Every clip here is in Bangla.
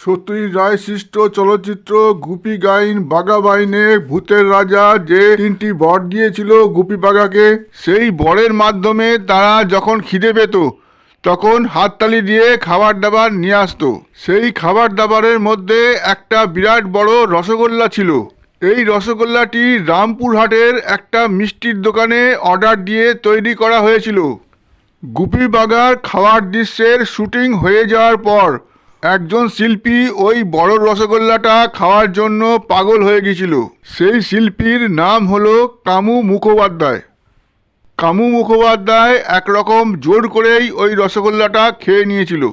সত্যজিৎ রায় সৃষ্ট চলচ্চিত্র গুপি গাইন বাঘা বাইনে ভূতের রাজা যে তিনটি বর দিয়েছিল গুপি বাঘাকে, সেই বরের মাধ্যমে তারা যখন খিদে পেত, তখন হাততালি দিয়ে খাবার দাবার নিয়ে আসতো। সেই খাবার দাবারের মধ্যে একটা বিরাট বড় রসগোল্লা ছিল। এই রসগোল্লাটি রামপুরহাটের একটা মিষ্টির দোকানে অর্ডার দিয়ে তৈরি করা হয়েছিল। গুপি বাগার খাওয়ার দৃশ্যের শুটিং হয়ে যাওয়ার পর একজন শিল্পী ওই বড় রসগোল্লাটা খাওয়ার জন্য পাগল হয়ে গিয়েছিল সেই শিল্পীর নাম হলো কামু মুখোপাধ্যায়। কামু মুখোপাধ্যায় একরকম জোর করেই ওই রসগোল্লাটা খেয়ে নিয়েছিল।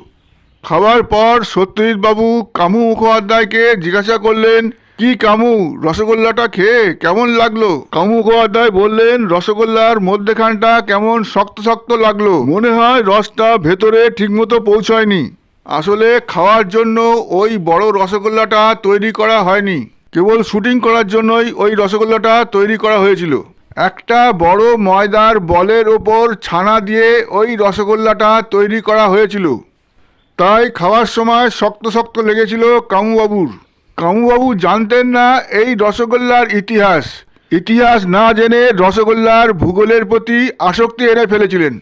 খাওয়ার পর সত্যজিৎ বাবু কামু মুখোপাধ্যায়কে জিজ্ঞাসা করলেন, কি কামু, রসগোল্লাটা খেয়ে কেমন লাগল? কামু মুখোপাধ্যায় বললেন, রসগোল্লার মধ্যেখানটা কেমন শক্ত শক্ত লাগল। মনে হয় রসটা ভেতরে ঠিকমতো পৌঁছায়নি। আসলে খাওয়ার জন্য ওই বড় রসগোল্লাটা তৈরি করা হয়নি। কেবল শুটিং করার জন্যই ওই রসগোল্লাটা তৈরি করা হয়েছিল। একটা বড় ময়দার বলের ওপর ছানা দিয়ে ওই রসগোল্লাটা তৈরি করা হয়েছিল। তাই খাওয়ার সময় শক্ত শক্ত লেগেছিল কামুবাবুর। কামুবাবু জানতেন না এই রসগোল্লার ইতিহাস। ইতিহাস না জেনে রসগোল্লার ভূগোলের প্রতি আসক্তি এনে ফেলেছিলেন।